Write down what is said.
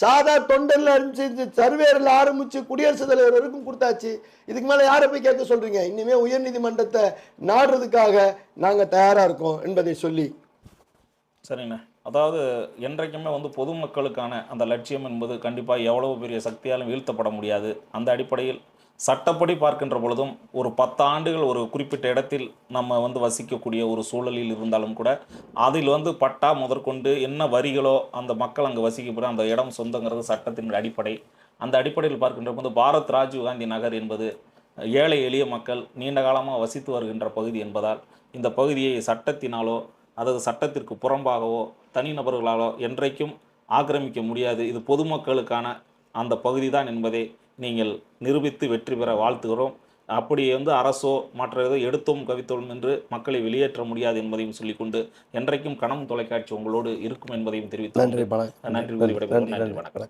சாதா தொண்டர்ல ஆரம்பிச்சு சர்வேரில் ஆரம்பிச்சு குடியரசுத் தலைவர் வரைக்கும் கொடுத்தாச்சு. இதுக்கு மேலே யாரை போய் கேட்க சொல்றீங்க? இனிமே உயர்நீதிமன்றத்தை நாடுறதுக்காக நாங்கள் தயாராக இருக்கோம் என்பதை சொல்லி. சரிங்கண்ணா. அதாவது என்றைக்குமே வந்து பொதுமக்களுக்கான அந்த லட்சியம் என்பது கண்டிப்பாக எவ்வளவு பெரிய சக்தியாலும் வீழ்த்தப்பட முடியாது. அந்த அடிப்படையில் சட்டப்படி பார்க்கின்ற பொழுதும் ஒரு பத்து ஆண்டுகள் ஒரு குறிப்பிட்ட இடத்தில் நம்ம வந்து வசிக்கக்கூடிய ஒரு சூழலில் இருந்தாலும் கூட அதில் வந்து பட்டா முதற்கொண்டு என்ன வரிகளோ அந்த மக்கள் அங்கே வசிக்கப்படுற அந்த இடம் சொந்தங்கிறது சட்டத்தின் அடிப்படை. அந்த அடிப்படையில் பார்க்கின்ற போது பாரத் ராஜீவ் காந்தி நகர் என்பது ஏழை எளிய மக்கள் நீண்ட காலமாக வசித்து வருகின்ற பகுதி என்பதால் இந்த பகுதியை சட்டத்தினாலோ அதாவது சட்டத்திற்கு புறம்பாகவோ தனிநபர்களாலோ என்றைக்கும் ஆக்கிரமிக்க முடியாது. இது பொதுமக்களுக்கான அந்த பகுதி தான் என்பதை நீங்கள் நிரூபித்து வெற்றி பெற வாழ்த்துகிறோம். அப்படி வந்து அரசோ மற்ற ஏதோ எடுத்தோம் கவித்தோம் என்று மக்களை வெளியேற்ற முடியாது என்பதையும் சொல்லிக்கொண்டு என்றைக்கும் கணம் தொலைக்காட்சி உங்களோடு இருக்கும் என்பதையும் தெரிவித்து நன்றி நன்றி வணக்கம்.